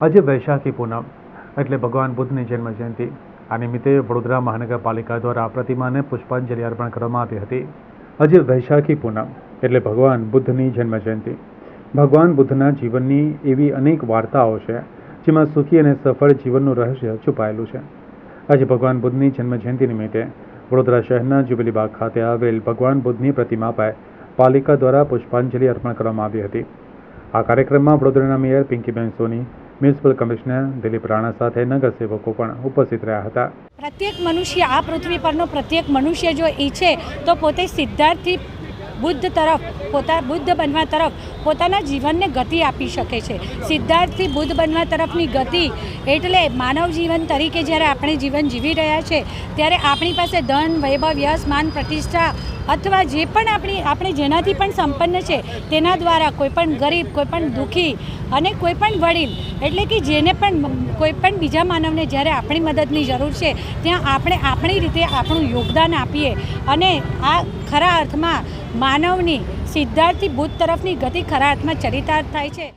આજે વૈશાખી પૂનમ એટલે ભગવાન બુદ્ધની જન્મ જયંતિ આ નિમિત્તે વડોદરા મહાનગરપાલિકા દ્વારા પ્રતિમાને પુષ્પાંજલિ અર્પણ કરવામાં આવી હતી. આજે વૈશાખી પૂનમ એટલે ભગવાન બુદ્ધની જન્મ જયંતિ ભગવાન બુદ્ધના જીવનની એવી અનેક વાર્તાઓ છે, જેમાં સુખી અને સફળ જીવનનું રહસ્ય છુપાયેલું છે. આજે ભગવાન બુદ્ધની જન્મ જયંતિ નિમિત્તે વડોદરા શહેરના જુબલીબાગ ખાતે આવેલ ભગવાન બુદ્ધની પ્રતિમા પર પાલિકા દ્વારા પુષ્પાંજલિ અર્પણ કરવામાં આવી હતી. આ કાર્યક્રમમાં વડોદરાના mayor Pinkiben Soni municipal commissioner Dilip Rana સાથે નગરસેવકો પણ ઉપસ્થિત રહ્યા હતા. પ્રત્યેક મનુષ્ય, આ પૃથ્વી પરનો પ્રત્યેક મનુષ્ય જો ઈચ્છે તો પોતે સિદ્ધાર્થથી બુદ્ધ તરફ, પોતા બુદ્ધ બનવા તરફ, પોતાના જીવનને ગતિ આપી શકે છે. સિદ્ધાર્થથી બુદ્ધ બનવા તરફની ગતિ એટલે માનવ જીવન તરીકે જ્યારે આપણે જીવન જીવી રહ્યા છે, ત્યારે આપણી પાસે ધન, વૈભવ, યશ, માન, પ્રતિષ્ઠા અથવા જે પણ આપણી, આપણે જેનાથી પણ સંપન્ન છે, તેના દ્વારા કોઈપણ ગરીબ કોઈપણ દુઃખી અને કોઈ પણ વડીલ, એટલે કે જેને પણ કોઈપણ બીજા માનવને જ્યારે આપણી મદદની જરૂર છે, ત્યાં આપણે આપણી રીતે આપણું યોગદાન આપીએ અને આ ખરા અર્થમાં માનવની સિદ્ધાર્થથી ભૂત તરફની ગતિ ખરા અર્થમાં ચરિતાર્થ થાય છે.